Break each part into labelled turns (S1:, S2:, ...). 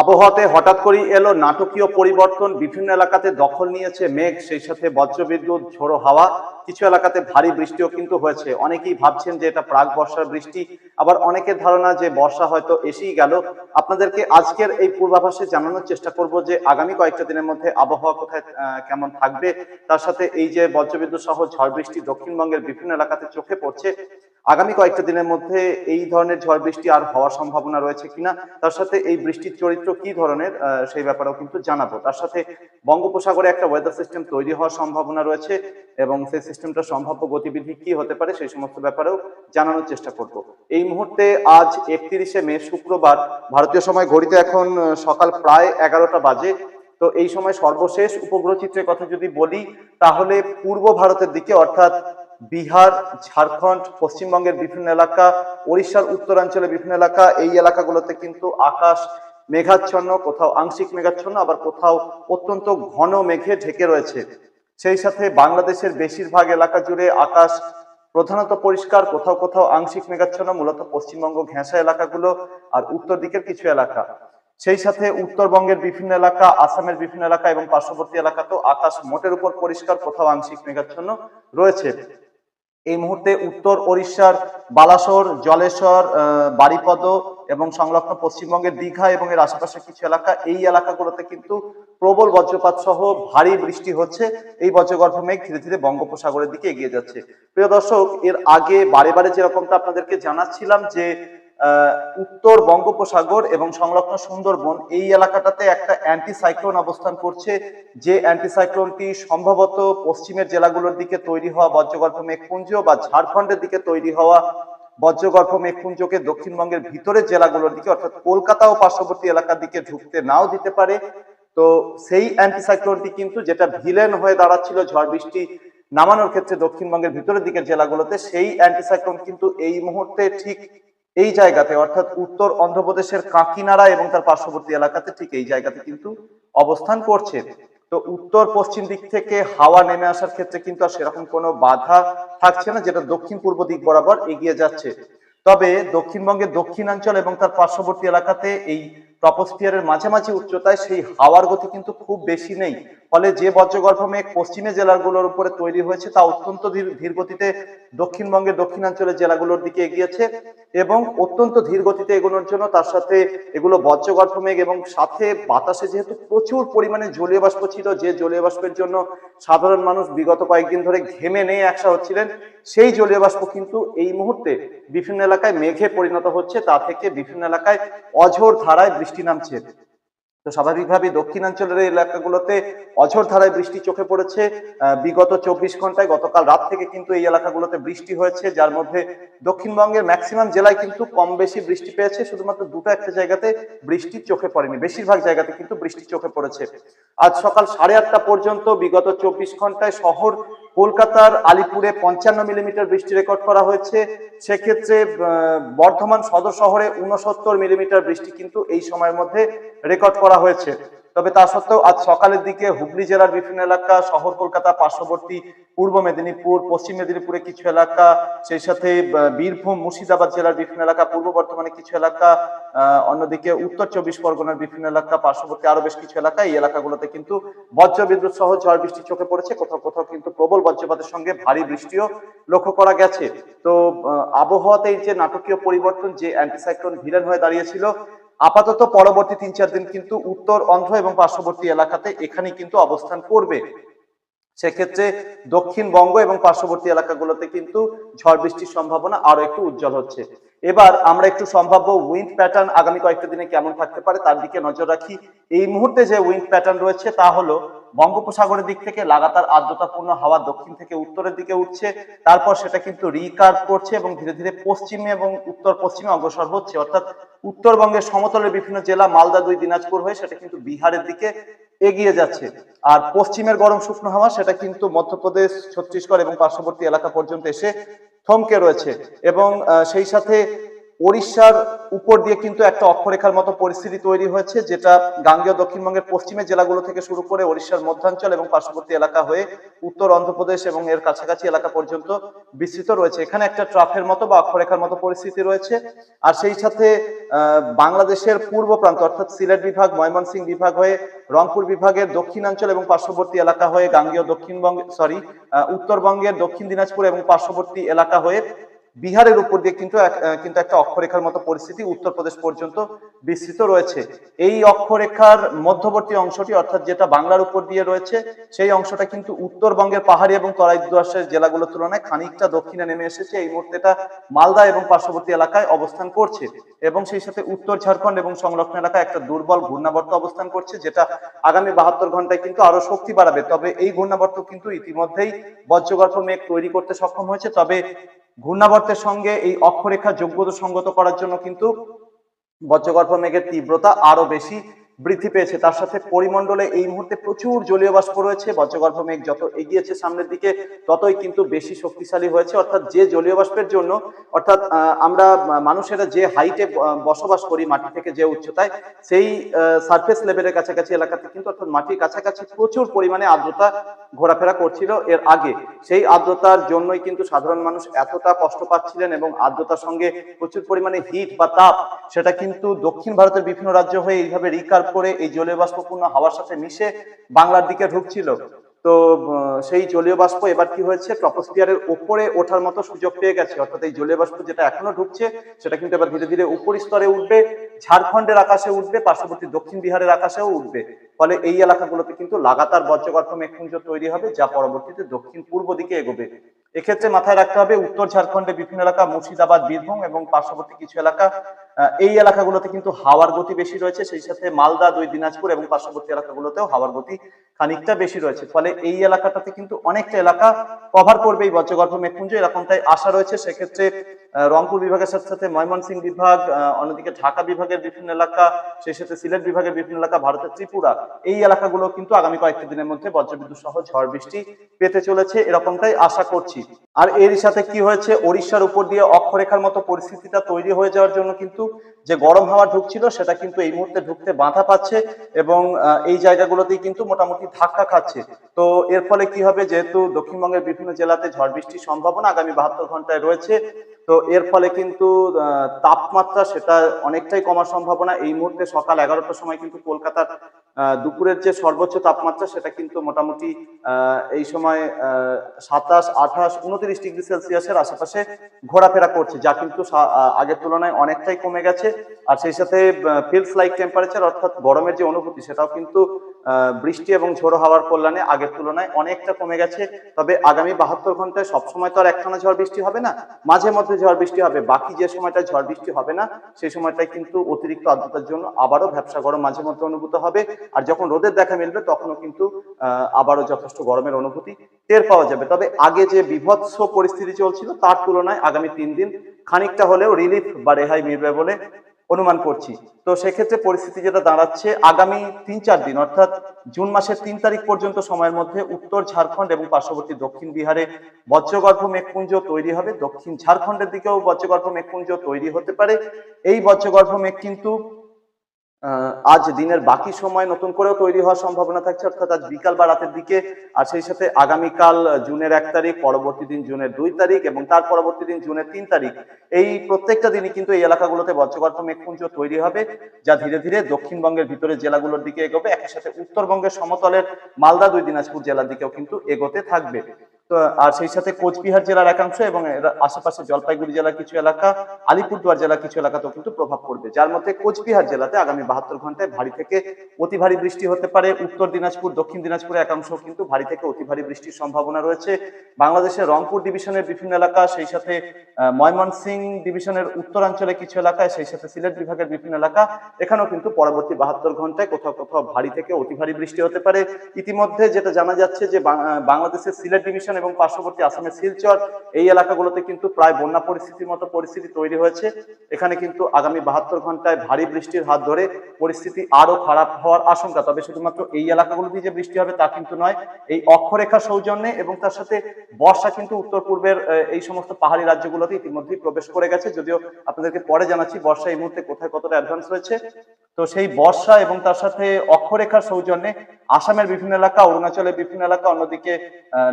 S1: আবহাওয়াতে হঠাৎ করেই এলো নাটকীয় পরিবর্তন। বিভিন্ন এলাকাতে দখল নিয়েছে মেঘ, সেই সাথে বজ্রবিদ্যুৎ, ঝোড়ো হাওয়া। কিছু এলাকাতে ভারী বৃষ্টিও কিন্তু হয়েছে। অনেকেই ভাবছেন যে এটা প্রাক বর্ষার বৃষ্টি। আবার অনেকের ধারণা যে বর্ষা হয়তো এসেই গেল। আপনাদেরকে আজকের এই পূর্বাভাসে জানানোর চেষ্টা করব যে আগামী কয়েকটা দিনের মধ্যে আবহাওয়া কোথায় কেমন থাকবে। তার সাথে এই যে বজ্রবিদ্যুৎ সহ ঝড় বৃষ্টি দক্ষিণবঙ্গের বিভিন্ন এলাকাতে চোখে পড়ছে। আগামী কয়েকটা দিনের মধ্যে এই ধরনের ঝড় বৃষ্টি আর হওয়ার সম্ভাবনা রয়েছে কিনা, তার সাথে এই বৃষ্টির চরিত্র কি ধরনের সেই ব্যাপারেও কিন্তু জানাব। তার সাথে বঙ্গোপসাগরে একটা ওয়েদার সিস্টেম তৈরি হওয়ার সম্ভাবনা রয়েছে এবং সেই সিস্টেমটা সম্ভাব্য গতিবিধি কি হতে পারে সেই সমস্ত ব্যাপারেও জানানোর চেষ্টা করব। এই মুহূর্তে আজ একত্রিশে মে, শুক্রবার, ভারতীয় সময় ঘড়িতে এখন সকাল প্রায় এগারোটা বাজে। তো এই সময় সর্বশেষ উপগ্রহ চিত্রের কথা যদি বলি, তাহলে পূর্ব ভারতের দিকে অর্থাৎ বিহার, ঝাড়খণ্ড, পশ্চিমবঙ্গের বিভিন্ন এলাকা, ওড়িশার উত্তরাঞ্চলের বিভিন্ন এলাকা, এই এলাকাগুলোতে কিন্তু আকাশ মেঘাচ্ছন্ন, কোথাও আংশিক মেঘাচ্ছন্ন, আবার কোথাও অত্যন্ত ঘন মেঘে ঢেকে রয়েছে। সেই সাথে বাংলাদেশের বেশিরভাগ এলাকা জুড়ে আকাশ প্রধানত পরিষ্কার, কোথাও কোথাও আংশিক মেঘাচ্ছন্ন, মূলত পশ্চিমবঙ্গ ঘেঁষা এলাকাগুলো আর উত্তর দিকের কিছু এলাকা। সেই সাথে উত্তরবঙ্গের বিভিন্ন এলাকা, আসামের বিভিন্ন এলাকা এবং পার্শ্ববর্তী এলাকাতেও আকাশ মোটের উপর পরিষ্কার, কোথাও আংশিক মেঘাচ্ছন্ন রয়েছে। এই মুহূর্তে উত্তর ওড়িশার বালাসোর, জলেশ্বর বাড়িপদ এবং সংলগ্ন পশ্চিমবঙ্গের দীঘা এবং এর আশেপাশে কিছু এলাকা, এই এলাকাগুলোতে কিন্তু প্রবল বজ্রপাত সহ ভারী বৃষ্টি হচ্ছে। এই বজ্রগর্ভ মেঘ ধীরে ধীরে বঙ্গোপসাগরের দিকে এগিয়ে যাচ্ছে। প্রিয় দর্শক, এর আগে বারে বারে যেরকমটা আপনাদেরকে জানাচ্ছিলাম যে উত্তর বঙ্গোপসাগর এবং সংলগ্ন সুন্দরবন এই এলাকাটাতে একটা অ্যান্টিসাইক্লোন অবস্থান করছে। যে অ্যান্টিসাইক্লোনটি সম্ভবত পশ্চিমের জেলাগুলোর দিকে তৈরি হওয়া বজ্রগর্ভ মেঘপুঞ্জ বা ঝাড়খণ্ডের দিকে তৈরি হওয়া বজ্রগর্ভ মেঘপুঞ্জকে দক্ষিণবঙ্গের ভিতরের জেলাগুলোর দিকে, অর্থাৎ কলকাতা ও পার্শ্ববর্তী এলাকার দিকে ঢুকতে নাও দিতে পারে। তো সেই অ্যান্টিসাইক্লোনটি কিন্তু যেটা ভিলেন হয়ে দাঁড়াচ্ছিল ঝড় বৃষ্টি নামানোর ক্ষেত্রে দক্ষিণবঙ্গের ভিতরের দিকের জেলাগুলোতে, সেই অ্যান্টিসাইক্লোন কিন্তু এই মুহূর্তে ঠিক এই জায়গাতে, অর্থাৎ উত্তর অন্ধ্রপ্রদেশের কাকিনাড়া এবং তার পার্শ্ববর্তী এলাকাতে ঠিক এই জায়গাতে কিন্তু অবস্থান করছে। তো উত্তর পশ্চিম দিক থেকে হাওয়া নেমে আসার ক্ষেত্রে কিন্তু আর সেরকম কোনো বাধা থাকছে না, যেটা দক্ষিণ পূর্ব দিক বরাবর এগিয়ে যাচ্ছে। তবে দক্ষিণবঙ্গের দক্ষিণাঞ্চল এবং তার পার্শ্ববর্তী এলাকাতে এই ট্রপোস্ফিয়ারের মাঝামাঝি উচ্চতায় সেই হাওয়ার গতি কিন্তু খুব বেশি নেই। ফলে যে বজ্রগর্ভ মেঘ পশ্চিমে জেলাগুলোর উপরে তৈরি হয়েছে তা অত্যন্ত ধীর গতিতে দক্ষিণবঙ্গের দক্ষিণাঞ্চলের জেলাগুলোর দিকে এগিয়েছে এবং অত্যন্ত ধীর গতিতে এগোনোর জন্য তার সাথে এগুলো বজ্রগর্ভ মেঘ এবং সাথে বাতাসে যেহেতু প্রচুর পরিমাণে জলীয় বাষ্প ছিল, যে জলীয় বাষ্পের জন্য সাধারণ মানুষ বিগত কয়েকদিন ধরে ঘেমে নেই একসা হচ্ছিলেন, সেই জলীয় বাষ্প কিন্তু এই মুহূর্তে বিভিন্ন এলাকায় মেঘে পরিণত হচ্ছে। তা থেকে বিভিন্ন এলাকায় অঝোর ধারায় বৃষ্টি নামছে। তো স্বাভাবিকভাবে দক্ষিণাঞ্চলের এই এলাকাগুলোতে অঝোর ধারায় বৃষ্টি চোখে পড়েছে। বিগত চব্বিশ ঘন্টায় গতকাল রাত থেকে কিন্তু এই এলাকাগুলোতে বৃষ্টি হয়েছে, যার মধ্যে দক্ষিণবঙ্গের ম্যাক্সিমাম জেলায় কিন্তু কম বেশি বৃষ্টি পেয়েছে। শুধুমাত্র দুটো একটা জায়গাতে বৃষ্টি চোখে পড়েনি। বেশিরভাগ জায়গাতে কিন্তু বৃষ্টি চোখে পড়েছে। আজ সকাল সাড়ে আটটা পর্যন্ত বিগত চব্বিশ ঘন্টায় শহর কলকাতার আলিপুরে পঞ্চান্ন মিলিমিটার বৃষ্টি রেকর্ড করা হয়েছে। সেক্ষেত্রে বর্ধমান সদর শহরে উনসত্তর মিলিমিটার বৃষ্টি কিন্তু এই সময়ের মধ্যে রেকর্ড করা হয়েছে। তবে তা সত্ত্বেও আজ সকালের দিকে হুগলি জেলার বিভিন্ন এলাকা, শহর, কলকাতা, পার্শ্ববর্তী পূর্ব মেদিনীপুর, পশ্চিম মেদিনীপুরে কিছু এলাকা, সেই সাথে বীরভূম, মুর্শিদাবাদ জেলার বিভিন্ন এলাকা, পূর্ব বর্ধমানে কিছু এলাকা অন্যদিকে উত্তর চব্বিশ পরগনার বিভিন্ন এলাকা, পার্শ্ববর্তী আরও বেশ কিছু এলাকা, এই এলাকাগুলোতে কিন্তু বজ্র বিদ্যুৎ সহ ঝড় বৃষ্টি চোখে পড়েছে। কোথাও কোথাও কিন্তু প্রবল বজ্রপাতের সঙ্গে ভারী বৃষ্টিও লক্ষ্য করা গেছে। তো আবহাওয়াতে যে নাটকীয় পরিবর্তন, যে অ্যান্টিসাইক্লোন ভিলেন হয়ে দাঁড়িয়েছিল আপাতত পরবর্তী তিন চার দিন কিন্তু উত্তর, অন্ধ্র এবং পার্শ্ববর্তী এলাকাতে এখানে কিন্তু অবস্থান করবে। সেক্ষেত্রে দক্ষিণবঙ্গ এবং পার্শ্ববর্তী এলাকাগুলোতে কিন্তু ঝড় বৃষ্টির সম্ভাবনা আরও একটু উজ্জ্বল হচ্ছে। এবার আমরা একটু সম্ভাব্য উইন্ড প্যাটার্ন আগামী কয়েকটা দিনে কেমন থাকতে পারে তার দিকে নজর রাখি। এই মুহূর্তে যে উইন্ড প্যাটার্ন রয়েছে তা হলো বঙ্গোপসাগরের দিক থেকে লাগাতার আর্দ্রতাপূর্ণ হাওয়া দক্ষিণ থেকে উত্তরের দিকে উঠছে। তারপর সেটা কিন্তু রিকার্ভ করছে এবং ধীরে ধীরে পশ্চিমে এবং উত্তর পশ্চিমে অগ্রসর হচ্ছে। অর্থাৎ উত্তরবঙ্গের সমতলের বিভিন্ন জেলা, মালদা দুই, দিনাজপুর হয়ে সেটা কিন্তু বিহারের দিকে এগিয়ে যাচ্ছে। আর পশ্চিমের গরম শুকনো হাওয়া, সেটা কিন্তু মধ্যপ্রদেশ, ছত্তিশগড় এবং পার্শ্ববর্তী এলাকা পর্যন্ত এসে থমকে রয়েছে। এবং সেই সাথে ওড়িশার উপর দিয়ে কিন্তু একটা অক্ষরেখার মতো পরিস্থিতি তৈরি হয়েছে, যেটা গাঙ্গেয় দক্ষিণবঙ্গের পশ্চিমের জেলাগুলো থেকে শুরু করে ওড়িশার মধ্যাঞ্চল এবং পার্শ্ববর্তী এলাকা হয়ে উত্তর অন্ধ্রপ্রদেশ এবং এর কাছাকাছি এলাকা পর্যন্ত বিস্তৃত রয়েছে। এখানে একটা ট্রাফের মতো বা অক্ষরেখার মতো পরিস্থিতি রয়েছে। আর সেই সাথে বাংলাদেশের পূর্ব প্রান্ত অর্থাৎ সিলেট বিভাগ ময়মনসিংহ বিভাগ হয়ে রংপুর বিভাগের দক্ষিণাঞ্চল এবং পার্শ্ববর্তী এলাকা হয়ে গাঙ্গেয় দক্ষিণবঙ্গ সরি উত্তরবঙ্গের দক্ষিণ দিনাজপুর এবং পার্শ্ববর্তী এলাকা হয়ে বিহারের উপর দিয়ে কিন্তু কিন্তু একটা অক্ষরেখার মতো পরিস্থিতি উত্তরপ্রদেশ পর্যন্ত বিস্তৃত রয়েছে। এই অক্ষরেখার মধ্যবর্তী অংশটি অর্থাৎ যেটা বাংলার উপর দিয়ে রয়েছে, সেই অংশটা কিন্তু উত্তরবঙ্গের পাহাড়ি এবং তরাই দোয়াশের জেলাগুলোর তুলনায় খানিকটা দক্ষিণে নেমে এসেছে। এই মুহূর্তে এটা মালদা এবং পার্শ্ববর্তী এলাকায় অবস্থান করছে এবং সেই সাথে উত্তর ঝাড়খণ্ড এবং সংলগ্ন এলাকায় একটা দুর্বল ঘূর্ণাবর্ত অবস্থান করছে, যেটা আগামী বাহাত্তর ঘন্টায় কিন্তু আরও শক্তি বাড়াবে। তবে এই ঘূর্ণাবর্ত কিন্তু ইতিমধ্যেই বজ্রগর্ভ মেঘ তৈরি করতে সক্ষম হয়েছে। তবে ঘূর্ণাবর্তের সঙ্গে এই অক্ষরেখা যোগ্যতা সঙ্গত করার জন্য কিন্তু বজ্রগর্ভ মেঘের তীব্রতা আরও বেশি বৃদ্ধি পেয়েছে। তার সাথে পরিমণ্ডলে এই মুহূর্তে প্রচুর জলীয় বাষ্প রয়েছে। বজ্রগর্ভ মেঘ যত এগিয়েছে সামনের দিকে, ততই কিন্তু বেশি শক্তিশালী হয়েছে। অর্থাৎ যে জলীয় বাষ্পের জন্য, অর্থাৎ আমরা মানুষেরা যে হাইটে বসবাস করি মাটি থেকে যে উচ্চতায়, সেই সারফেস লেভেলের কাছাকাছি এলাকাতে কিন্তু, অর্থাৎ মাটির কাছাকাছি প্রচুর পরিমাণে আর্দ্রতা ঘোরাফেরা করছিল এর আগে। সেই আর্দ্রতার জন্যই কিন্তু সাধারণ মানুষ এতটা কষ্ট পাচ্ছিলেন এবং আর্দ্রতার সঙ্গে প্রচুর পরিমাণে হিট বা তাপ, সেটা কিন্তু দক্ষিণ ভারতের বিভিন্ন রাজ্য হয়ে এইভাবে রিকার্ভ করে এই জলীয় বাষ্পপূর্ণ হাওয়ার সাথে মিশে বাংলার দিকে ঢুকছিল। তো সেই জলীয় বাষ্প এবার কি হয়েছে? ট্রপোস্ফিয়ারের উপরে ওঠার মতো সুযোগ পেয়ে গেছে। অর্থাৎ এই জলীয় বাষ্প যেটা এখনও ঢুকছে, সেটা কিন্তু এবার ধীরে ধীরে উপর স্তরে উঠবে, ঝাড়খণ্ডের আকাশে উঠবে, পার্শ্ববর্তী দক্ষিণ বিহারের আকাশেও উঠবে। ফলে এই এলাকাগুলোতে কিন্তু লাগাতার বজ্রগর্ভ মেঘপুঞ্জ তৈরি হবে, যা পরবর্তীতে দক্ষিণ পূর্ব দিকে এগোবে। এক্ষেত্রে মাথায় রাখতে হবে, উত্তর ঝাড়খণ্ডে বিভিন্ন এলাকা, মুর্শিদাবাদ, বীরভূম এবং পার্শ্ববর্তী কিছু এলাকা এই এলাকাগুলোতে কিন্তু হাওয়ার গতি বেশি রয়েছে, সেই সাথে মালদা, দুই দিনাজপুর এবং পার্শ্ববর্তী এলাকাগুলোতেও হাওয়ার গতি খানিকটা বেশি রয়েছে। ফলে এই এলাকাটাতে কিন্তু অনেকটা এলাকা কভার করবে এই বজ্রগর্ভ মেঘপুঞ্জ। এরকমটাই আশা রয়েছে, সেক্ষেত্রে রংপুর বিভাগের সাথে সাথে ময়মনসিংহ বিভাগ অন্যদিকে ঢাকা বিভাগের বিভিন্ন এলাকা, সেই সাথে সিলেট বিভাগের বিভিন্ন এলাকা, ভারতের ত্রিপুরা, এই এলাকাগুলো কিন্তু আগামী কয়েকটি দিনের মধ্যে বজ্রবিদ্যুৎ সহ ঝড় বৃষ্টি পেতে চলেছে এরকমটাই আশা করছি। আর এর সাথে কি হয়েছে, ওড়িশার উপর দিয়ে অক্ষরেখার মতো পরিস্থিতিটা তৈরি হয়ে যাওয়ার জন্য কিন্তু যে গরম হাওয়া ঢুকছিল সেটা কিন্তু এই মুহূর্তে ঢুকতে বাধা পাচ্ছে এবং এই জায়গাগুলোতেই কিন্তু মোটামুটি ধাক্কা খাচ্ছে। তো এর ফলে কি হবে? যেহেতু দক্ষিণবঙ্গের বিভিন্ন জেলাতে ঝড় বৃষ্টির সম্ভাবনা আগামী বাহাত্তর ঘন্টায় রয়েছে, তো এর ফলে কিন্তু তাপমাত্রা সেটা অনেকটাই কমার সম্ভাবনা। এই মুহূর্তে সকাল এগারোটার সময় কিন্তু কলকাতার দুপুরের যে সর্বোচ্চ তাপমাত্রা সেটা কিন্তু মোটামুটি এই সময় সাতাশ, আঠাশ, উনত্রিশ ডিগ্রি সেলসিয়াসের আশেপাশে ঘোরাফেরা করছে, যা কিন্তু আগের তুলনায় অনেকটাই কমে গেছে। আর সেই সাথে ফিলস লাইক টেম্পারেচার অর্থাৎ গরমের যে অনুভূতি সেটাও কিন্তু বৃষ্টি এবং ঝোড়ো হাওয়ার কল্যাণে আগের তুলনায় অনেকটা কমে গেছে। তবে আগামী বাহাত্তর ঘন্টায় সবসময় তো আর একটানা ঝড় বৃষ্টি হবে না, মাঝে মধ্যে ঝড় বৃষ্টি হবে, বাকি যে সময়টা ঝড় বৃষ্টি হবে না, সেই সময়টাই কিন্তু অতিরিক্ত আর্দ্রতার জন্য আবারও ব্যবসা গরম মাঝে মধ্যে অনুভূত হবে। আর যখন রোদের দেখা মিলবে, তখনও কিন্তু আবারও যথেষ্ট গরমের অনুভূতি টের পাওয়া যাবে। তবে আগে যে বিভৎস পরিস্থিতি চলছিল, তার তুলনায় আগামী তিন দিন খানিকটা হলেও রিলিফ বা রেহাই মিলবে বলে অনুমান করছি। তো সেক্ষেত্রে পরিস্থিতি যেটা দাঁড়াচ্ছে, আগামী তিন চার দিন, অর্থাৎ জুন মাসের তিন তারিখ পর্যন্ত সময়ের মধ্যে উত্তর ঝাড়খণ্ড এবং পার্শ্ববর্তী দক্ষিণ বিহারে বজ্রগর্ভ মেঘপুঞ্জ তৈরি হবে। দক্ষিণ ঝাড়খণ্ডের দিকেও বজ্রগর্ভ মেঘপুঞ্জ তৈরি হতে পারে। এই বজ্রগর্ভ মেঘ কিন্তু আজ দিনের বাকি সময় নতুন করেও তৈরি হওয়ার সম্ভাবনা থাকছে, অর্থাৎ আজ বিকাল বা রাতের দিকে, আর সেই সাথে আগামীকাল জুনের এক তারিখ, পরবর্তী দিন জুনের দুই তারিখ, এবং তার পরবর্তী দিন জুনের তিন তারিখ। এই প্রত্যেকটা দিনই কিন্তু এই এলাকাগুলোতে বজ্রগর্ভ মেঘপুঞ্জ তৈরি হবে, যা ধীরে ধীরে দক্ষিণবঙ্গের ভিতরে জেলাগুলোর দিকে এগোবে। একই সাথে উত্তরবঙ্গের সমতলের মালদা দুই দিনাজপুর জেলার দিকেও কিন্তু এগোতে থাকবে। আর সেই সাথে কোচবিহার জেলার একাংশ এবং এর আশেপাশে জলপাইগুড়ি জেলার কিছু এলাকা, আলিপুরদুয়ার জেলার কিছু এলাকাতেও কিন্তু প্রভাব পড়বে, যার মধ্যে কোচবিহার জেলাতে আগামী বাহাত্তর ঘন্টায় ভারী থেকে অতি ভারী বৃষ্টি হতে পারে। উত্তর দিনাজপুর, দক্ষিণ দিনাজপুরের একাংশ কিন্তু ভারী থেকে অতি ভারী বৃষ্টির সম্ভাবনা রয়েছে। বাংলাদেশের রংপুর ডিভিশনের বিভিন্ন এলাকা, সেই সাথে ময়মনসিং ডিভিশনের উত্তরাঞ্চলে কিছু এলাকায় সেই সাথে সিলেট বিভাগের বিভিন্ন এলাকা। এখানেও কিন্তু পরবর্তী বাহাত্তর ঘন্টায় কোথাও কোথাও ভারী থেকে অতি ভারী বৃষ্টি হতে পারে। ইতিমধ্যে যেটা জানা যাচ্ছে যে বাংলাদেশের সিলেট ডিভিশন এবং পার্শ্ববর্তী আসামের শিলচর, এই এলাকাগুলোতে কিন্তু প্রায় বন্যা পরিস্থিতির মতো পরিস্থিতি তৈরি হয়েছে। এখানে কিন্তু আগামী বাহাত্তর ঘন্টায় ভারী বৃষ্টির হাত ধরে পরিস্থিতি আরও খারাপ হওয়ার আশঙ্কা। তবে শুধুমাত্র এই এলাকাগুলোতে যে বৃষ্টি হবে তা কিন্তু নয়, এই অক্ষরেখা সৌজন্যে এবং তার সাথে বর্ষা কিন্তু উত্তর পূর্বের এই সমস্ত পাহাড়ি রাজ্যগুলোতে ইতিমধ্যেই প্রবেশ করে গেছে। যদিও আপনাদেরকে পরে জানাচ্ছি, বর্ষা এই মুহূর্তে কোথায় কতটা অ্যাডভান্স রয়েছে তো সেই বর্ষা এবং তার সাথে অক্ষরেখার সৌজন্যে আসামের বিভিন্ন এলাকা, অরুণাচলের বিভিন্ন এলাকা, অন্যদিকে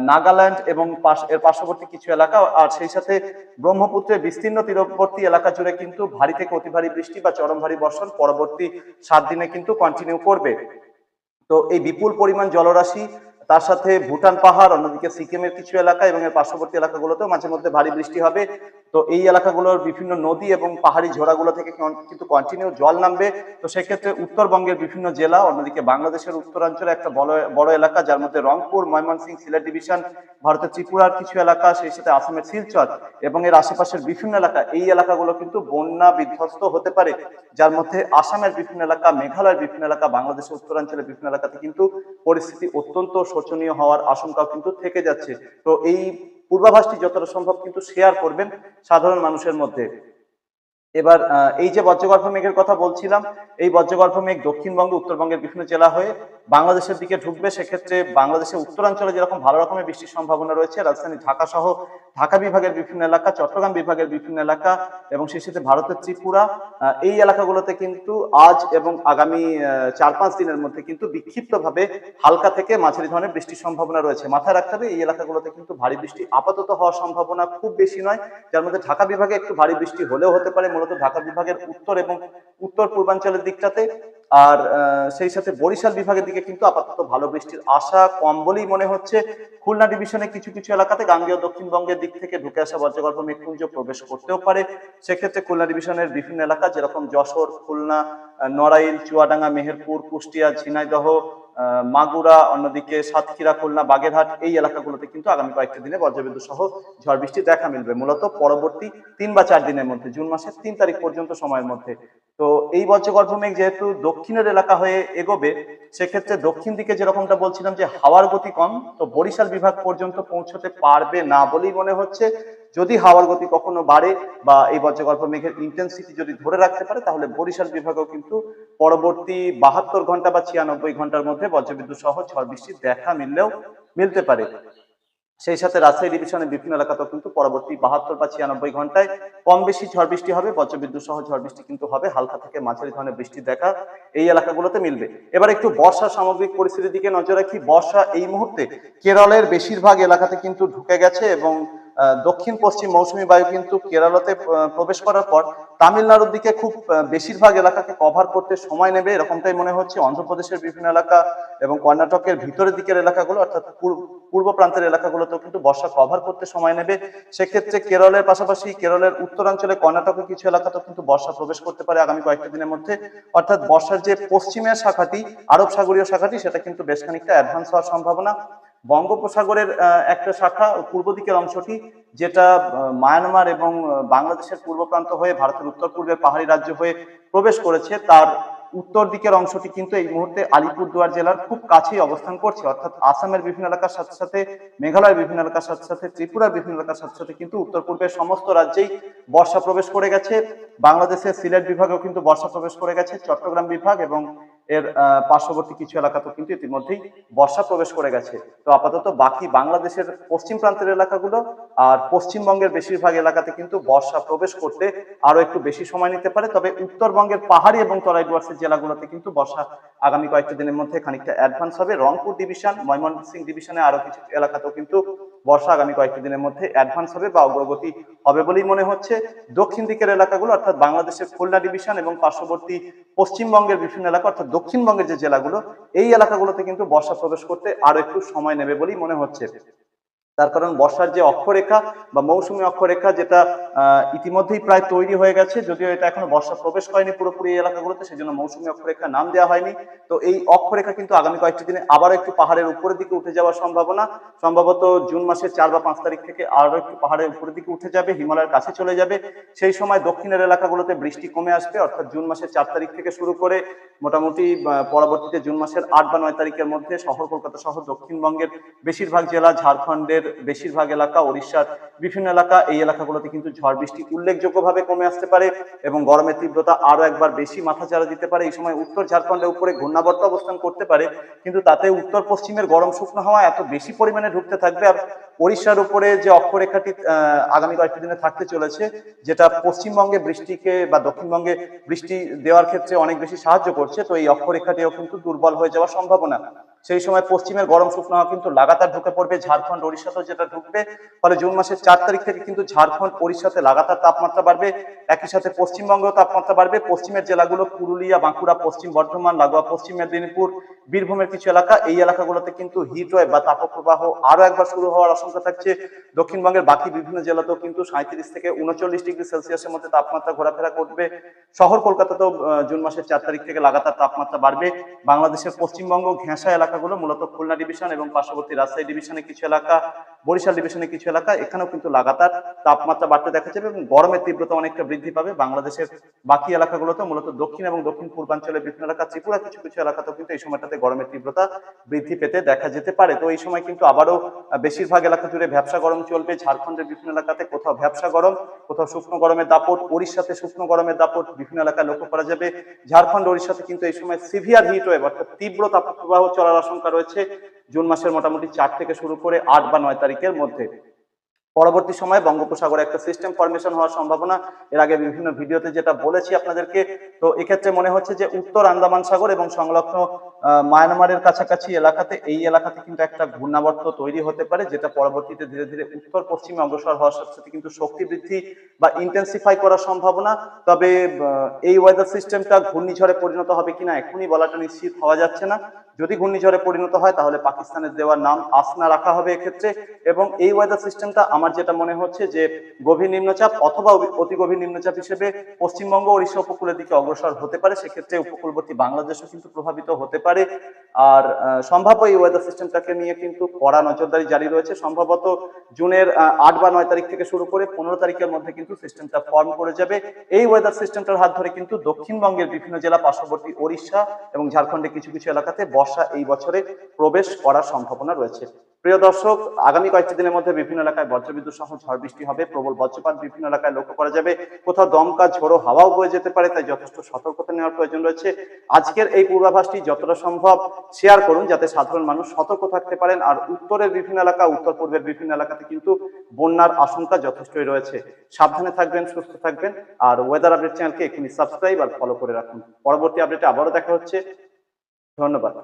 S1: নাগাল্যান্ড এবং এর পার্শ্ববর্তী কিছু এলাকা আর সেই সাথে ব্রহ্মপুত্রের বিস্তীর্ণ তীরবর্তী এলাকা জুড়ে কিন্তু ভারী থেকে অতি ভারী বৃষ্টি বা চরম ভারী বর্ষণ পরবর্তী সাত দিনে কিন্তু কন্টিনিউ করবে। তো এই বিপুল পরিমাণ জলরাশি, তার সাথে ভুটান পাহাড়, অন্যদিকে সিকিমের কিছু এলাকা এবং এর পার্শ্ববর্তী এলাকাগুলোতেও মাঝে মধ্যে ভারী বৃষ্টি হবে। তো এই এলাকাগুলোর বিভিন্ন নদী এবং পাহাড়ি ঝোড়াগুলো থেকে কিন্তু কন্টিনিউ জল নামবে। তো সেক্ষেত্রে উত্তরবঙ্গের বিভিন্ন জেলা, অন্যদিকে বাংলাদেশের উত্তরাঞ্চলে একটা বড় বড় এলাকা, যার মধ্যে রংপুর, ময়মনসিংহ, সিলেট ডিভিশন, ভারতের ত্রিপুরার কিছু এলাকা, সেই সাথে আসামের শিলচর এবং এর আশেপাশের বিভিন্ন এলাকা। এই এলাকাগুলো কিন্তু বন্যা বিধ্বস্ত হতে পারে, যার মধ্যে আসামের বিভিন্ন এলাকা, মেঘালয়ের বিভিন্ন এলাকা, বাংলাদেশের উত্তরাঞ্চলের বিভিন্ন এলাকাতে কিন্তু পরিস্থিতি অত্যন্ত শোচনীয় হওয়ার আশঙ্কাও কিন্তু থেকে যাচ্ছে। তো এই পূর্বাভাসটি যতটা সম্ভব কিন্তু শেয়ার করবেন সাধারণ মানুষের মধ্যে। এবার এই যে বজ্রগর্ভ মেঘের কথা বলছিলাম, এই বজ্রগর্ভ মেঘ দক্ষিণবঙ্গ, উত্তরবঙ্গের বিভিন্ন জেলা হয়ে বাংলাদেশের দিকে ঢুকবে, সেক্ষেত্রে বাংলাদেশের উত্তরাঞ্চলে যেরকম ভালো রকমের বৃষ্টির সম্ভাবনা রয়েছে, রাজধানী ঢাকা সহ ঢাকা বিভাগের বিভিন্ন এলাকা, চট্টগ্রাম বিভাগের বিভিন্ন এলাকা এবং সেই সাথে ভারতের ত্রিপুরা এই এলাকাগুলোতে কিন্তু আজ এবং আগামী চার পাঁচ দিনের মধ্যে কিন্তু বিক্ষিপ্তভাবে হালকা থেকে মাঝারি ধরনের বৃষ্টির সম্ভাবনা রয়েছে। মাথায় রাখতে হবে, এই এলাকাগুলোতে কিন্তু ভারী বৃষ্টি আপাতত হওয়ার সম্ভাবনা খুব বেশি নয়। যার মধ্যে ঢাকা বিভাগে একটু ভারী বৃষ্টি হলেও হতে পারে, মূলত ঢাকা বিভাগের উত্তর এবং উত্তর পূর্বাঞ্চলের দিকটাতে। আর সেই সাথে বরিশাল বিভাগের দিকে কিন্তু আপাতত ভালো বৃষ্টির আশা কম বলেই মনে হচ্ছে। খুলনা ডিভিশনে কিছু কিছু এলাকাতে গাঙ্গেয় দক্ষিণবঙ্গের দিক থেকে ঢুকে আসা বজ্রগল্প মেঘপুঞ্জ প্রবেশ করতেও পারে। সেক্ষেত্রে খুলনা ডিভিশনের বিভিন্ন এলাকা, যেরকম যশোর, খুলনা নড়াইল, চুয়াডাঙ্গা, মেহেরপুর, কুষ্টিয়া, ঝিনাইদহ মাগুরা, অন্যদিকে সাতক্ষীরা, খুলনা, বাগেরহাট এই এলাকাগুলোতে কিন্তু আগামী কয়েকটি দিনে বজ্রবিদ্যুৎ সহ ঝড় বৃষ্টি দেখা মিলবে। মূলত পরবর্তী তিন বা চার দিনের মধ্যে, জুন মাসের তিন তারিখ পর্যন্ত সময়ের মধ্যে। তো এই বজ্রগর্ভ মেঘ যেহেতু দক্ষিণের এলাকা হয়ে এগোবে, সেক্ষেত্রে দক্ষিণ দিকে যেরকমটা বলছিলাম যে হাওয়ার গতি কম, তো বরিশাল বিভাগ পর্যন্ত পৌঁছতে পারবে না বলেই মনে হচ্ছে। যদি হাওয়ার গতি কখনো বাড়ে বা এই বজ্রগল্প মেঘের ইন্টেন্সিটি যদি ধরে রাখতে পারে, তাহলে বরিশাল বিভাগেও কিন্তু পরবর্তী বাহাত্তর ঘণ্টা বা ছিয়ানব্বই ঘণ্টার মধ্যে বজ্রবিদ্যুৎ সহ ঝড় বৃষ্টির দেখা মিললেও মিলতে পারে। সেই সাথে রাজশাহী ডিভিশনের বিভিন্ন এলাকাতেও কিন্তু পরবর্তী বাহাত্তর বা ছিয়ানব্বই ঘন্টায় কম বেশি ঝড় বৃষ্টি হবে, বজ্রবিদ্যুৎ সহ ঝড় বৃষ্টি কিন্তু হবে, হালকা থেকে মাঝারি ধরনের বৃষ্টির দেখা এই এলাকাগুলোতে মিলবে। এবার একটু বর্ষার সামগ্রিক পরিস্থিতির দিকে নজর রাখি। বর্ষা এই মুহূর্তে কেরলের বেশিরভাগ এলাকাতে কিন্তু ঢুকে গেছে এবং দক্ষিণ পশ্চিম মৌসুমী বায়ু কিন্তু কেরালাতে প্রবেশ করার পর তামিলনাড়ুর দিকে খুব বেশিরভাগ এলাকাকে কভার করতে সময় নেবে এরকমটাই মনে হচ্ছে। অন্ধ্রপ্রদেশের বিভিন্ন এলাকা এবং কর্ণাটকের ভিতরের দিকের এলাকাগুলো অর্থাৎ পূর্ব- প্রান্তের এলাকাগুলোতেও কিন্তু বর্ষা কভার করতে সময় নেবে। সেক্ষেত্রে কেরলের পাশাপাশি কেরলের উত্তরাঞ্চলে কর্ণাটকের কিছু এলাকাতেও কিন্তু বর্ষা প্রবেশ করতে পারে আগামী কয়েকটা দিনের মধ্যে। অর্থাৎ বর্ষার যে পশ্চিমের শাখাটি, আরব সাগরীয় শাখাটি, সেটা কিন্তু বেশ খানিকটা অ্যাডভান্স হওয়ার সম্ভাবনা। বঙ্গোপসাগরের একটা শাখা পূর্ব দিকের অংশটি, যেটা মায়ানমার এবং বাংলাদেশের পূর্ব প্রান্ত হয়ে ভারতের উত্তর পূর্বের পাহাড়ি রাজ্য হয়ে প্রবেশ করেছে। তার উত্তর দিকের অংশটি কিন্তু এই মুহূর্তে আলিপুরদুয়ার জেলার খুব কাছেই অবস্থান করছে। অর্থাৎ আসামের বিভিন্ন এলাকার সাথে সাথে, মেঘালয়ের বিভিন্ন এলাকার সাথে সাথে, ত্রিপুরার বিভিন্ন এলাকার সাথে সাথে কিন্তু উত্তর পূর্বের সমস্ত রাজ্যেই বর্ষা প্রবেশ করে গেছে। বাংলাদেশের সিলেট বিভাগেও কিন্তু বর্ষা প্রবেশ করে গেছে। চট্টগ্রাম বিভাগ এবং এর পার্শ্ববর্তী কিছু এলাকাতেও কিন্তু ইতিমধ্যেই বর্ষা প্রবেশ করে গেছে। তো আপাতত বাকি বাংলাদেশের পশ্চিম প্রান্তের এলাকাগুলো আর পশ্চিমবঙ্গের বেশিরভাগ এলাকাতে কিন্তু বর্ষা প্রবেশ করতে আরও একটু বেশি সময় নিতে পারে। তবে উত্তরবঙ্গের পাহাড়ি এবং তরাই ডুয়ার্সের জেলাগুলোতে কিন্তু বর্ষা আগামী কয়েকটা দিনের মধ্যে খানিকটা অ্যাডভান্স হবে। রংপুর ডিভিশন ময়মনসিংহ ডিভিশনে আরও কিছু এলাকাতেও কিন্তু বর্ষা আগামী কয়েকটা দিনের মধ্যে অ্যাডভান্স হবে বা অগ্রগতি হবে বলেই মনে হচ্ছে। দক্ষিণ দিকের এলাকাগুলো, অর্থাৎ বাংলাদেশের খুলনা ডিভিশন এবং পার্শ্ববর্তী পশ্চিমবঙ্গের বিভিন্ন এলাকা, অর্থাৎ দক্ষিণবঙ্গের যে জেলাগুলো, এই এলাকাগুলোতে কিন্তু বর্ষা প্রবেশ করতে আরও একটু সময় নেবে বলেই মনে হচ্ছে। তার কারণ বর্ষার যে অক্ষরেখা বা মৌসুমী অক্ষরেখা যেটা ইতিমধ্যেই প্রায় তৈরি হয়ে গেছে, যদিও এটা এখনও বর্ষা প্রবেশ করেনি পুরোপুরি এই এলাকাগুলোতে, সেজন্য মৌসুমী অক্ষরেখা নাম দেওয়া হয়নি। তো এই অক্ষরেখা কিন্তু আগামী কয়েকটি দিনে আবারও একটু পাহাড়ের উপরের দিকে উঠে যাওয়ার সম্ভাবনা। সম্ভবত জুন মাসের চার বা পাঁচ তারিখ থেকে আরও একটু পাহাড়ের উপরের দিকে উঠে যাবে, হিমালয়ের কাছে চলে যাবে। সেই সময় দক্ষিণের এলাকাগুলোতে বৃষ্টি কমে আসবে, অর্থাৎ জুন মাসের চার তারিখ থেকে শুরু করে মোটামুটি পরবর্তীতে জুন মাসের আট বা নয় তারিখের মধ্যে শহর কলকাতা সহ দক্ষিণবঙ্গের বেশিরভাগ জেলা, ঝাড়খণ্ডের ঝাড়খণ্ডের বেশিরভাগ এলাকা, ওড়িশার বিভিন্ন এলাকা, এই এলাকাগুলোতে কিন্তু ঝড় বৃষ্টি উল্লেখযোগ্যভাবে কমে আসতে পারে এবং গরমের তীব্রতা আরও একবার বেশি মাথাচাড়া দিতে পারে। এই সময় উত্তর ঝাড়খণ্ডের উপরে ঘূর্ণাবর্ত অবস্থান করতে পারে, কিন্তু তাতে উত্তর পশ্চিমের গরম শুকনো হাওয়া এত বেশি পরিমাণে ঢুকতে থাকবে। আর ওড়িশার উপরে যে অক্ষরেখাটি আগামী কয়েকটি দিনে থাকতে চলেছে, যেটা পশ্চিমবঙ্গে বৃষ্টিকে বা দক্ষিণবঙ্গে বৃষ্টি দেওয়ার ক্ষেত্রে অনেক বেশি সাহায্য করছে, তো এই অক্ষরেখাটিও কিন্তু দুর্বল হয়ে যাওয়ার সম্ভাবনা। সেই সময় পশ্চিমের গরম শুকনো হাওয়া কিন্তু লাগাতার ঢুকে পড়বে। ঝাড়খণ্ড, ওড়িশাতেও যেটা ঢুকবে। ফলে জুন মাসের চার তারিখ থেকে কিন্তু ঝাড়খণ্ড, ওড়িশাতে লাগাতার তাপমাত্রা বাড়বে। একই সাথে পশ্চিমবঙ্গেও তাপমাত্রা বাড়বে। পশ্চিমের জেলাগুলো পুরুলিয়া, বাঁকুড়া, পশ্চিম বর্ধমান, লাগোয়া, পশ্চিম মেদিনীপুর বীরভূমের কিছু এলাকা, এই এলাকাগুলোতে কিন্তু হিট ওয়েভ বা তাপপ্রবাহ আরও একবার শুরু হওয়ার আশঙ্কা থাকছে। দক্ষিণবঙ্গের বাকি বিভিন্ন জেলাতেও কিন্তু সাঁত্রিশ থেকে উনচল্লিশ ডিগ্রি সেলসিয়াসের মধ্যে তাপমাত্রা ঘোরাফেরা করবে। শহর কলকাতাতেও জুন মাসের চার তারিখ থেকে লাগাতার তাপমাত্রা বাড়বে। বাংলাদেশের পশ্চিমবঙ্গ ঘেঁষা এলাকাগুলো, মূলত খুলনা ডিভিশন এবং পার্শ্ববর্তী রাজশাহী ডিভিশনের কিছু এলাকা। বরিশাল ডিভিশনের কিছু এলাকা, এখানেও কিন্তু লাগাতার তাপমাত্রা বাড়তে দেখা যাবে এবং গরমের তীব্রতা অনেকটা বৃদ্ধি পাবে। বাংলাদেশের বাকি এলাকাগুলোতে মূলত দক্ষিণ এবং দক্ষিণ পূর্বাঞ্চলের বিভিন্ন এলাকা, ত্রিপুরা কিছু কিছু এলাকাতেও কিন্তু এই সময়টাতে গরমের তীব্রতা বৃদ্ধি পেতে দেখা যেতে পারে। তো এই সময় কিন্তু আবারও বেশিরভাগ এলাকা জুড়ে ব্যবসা গরম চলবে। ঝাড়খণ্ডের বিভিন্ন এলাকাতে কোথাও ব্যবসা গরম, কোথাও শুকনো গরমের দাপট, ওড়িশাতে শুকনো গরমের দাপট বিভিন্ন এলাকায় লক্ষ্য করা যাবে। ঝাড়খণ্ড, ওড়িশাতে কিন্তু এই সময় সিভিয়ার হিট ওয়েভ অর্থাৎ তীব্র তাপপ্রবাহ চলার আশঙ্কা রয়েছে। জুন মাসের মোটামুটি চার থেকে শুরু করে আট বা নয় তারিখের মধ্যে। পরবর্তী সময়ে বঙ্গোপসাগরে একটা সিস্টেম ফরমেশন হওয়ার সম্ভাবনা। এর আগে বিভিন্ন ভিডিওতে যেটা বলেছি আপনাদেরকে, তো এক্ষেত্রে মনে হচ্ছে যে উত্তর আন্দামান সাগর এবং সংলগ্ন মায়ানমারের কাছাকাছি এলাকাতে, এই এলাকাতে কিন্তু একটা ঘূর্ণাবর্ত তৈরি হতে পারে, যেটা পরবর্তীতে ধীরে ধীরে উত্তর পশ্চিমে অগ্রসর হওয়ার সাথে সাথে কিন্তু শক্তি বৃদ্ধি বা ইন্টেন্সিফাই করার সম্ভাবনা। তবে এই ওয়েদার সিস্টেমটা ঘূর্ণিঝড়ে পরিণত হবে কিনা এখনই বলাটা নিশ্চিত হওয়া যাচ্ছে না। যদি ঘূর্ণিঝড়ে পরিণত হয়, তাহলে পাকিস্তানের দেওয়ার নাম আসনা রাখা হবে এক্ষেত্রে। এবং এই ওয়েদার সিস্টেমটা আমার যেটা মনে হচ্ছে যে গভীর নিম্নচাপ অথবা অতি গভীর নিম্নচাপ হিসেবে পশ্চিমবঙ্গ ওড়িশা উপকূলের দিকে অগ্রসর হতে পারে, সেক্ষেত্রে উপকূলবর্তী বাংলাদেশও কিন্তু প্রভাবিত হতে পারে। আর সম্ভাব্য এই ওয়েদার সিস্টেমটাকে নিয়ে কিন্তু কড়া নজরদারি জারি রয়েছে। সম্ভবত জুনের আট বা নয় তারিখ থেকে শুরু করে পনেরো তারিখের মধ্যে কিন্তু সিস্টেমটা ফর্ম করে যাবে। এই ওয়েদার সিস্টেমটার হাত ধরে কিন্তু দক্ষিণবঙ্গের বিভিন্ন জেলা, পার্শ্ববর্তী ওড়িশা এবং ঝাড়খণ্ডের কিছু কিছু এলাকাতে বর্ষা এই বছরে প্রবেশ করার সম্ভাবনা রয়েছে। প্রিয় দর্শক, আগামী কয়েকটি দিনের মধ্যে বিভিন্ন এলাকায় বজ্রবিদ্যুৎ সহ ঝড় বৃষ্টি হবে। প্রবল বজ্রপাত বিভিন্ন এলাকায় লক্ষ্য করা যাবে। কোথাও দমকা, ঝোড়ো হাওয়াও বয়ে যেতে পারে, তাই যথেষ্ট সতর্কতা নেওয়ার প্রয়োজন রয়েছে। আজকের এই পূর্বাভাসটি যতটা সম্ভব শেয়ার করুন, যাতে সাধারণ মানুষ সতর্ক থাকতে পারেন। আর উত্তরের বিভিন্ন এলাকা, উত্তর পূর্বের বিভিন্ন এলাকাতে কিন্তু বন্যার আশঙ্কা যথেষ্টই রয়েছে। সাবধানে থাকবেন, সুস্থ থাকবেন। আর ওয়েদার আপডেট চ্যানেলকে এখনই সাবস্ক্রাইব আর ফলো করে রাখুন। পরবর্তী আপডেটে আবারও দেখা হচ্ছে। ধন্যবাদ।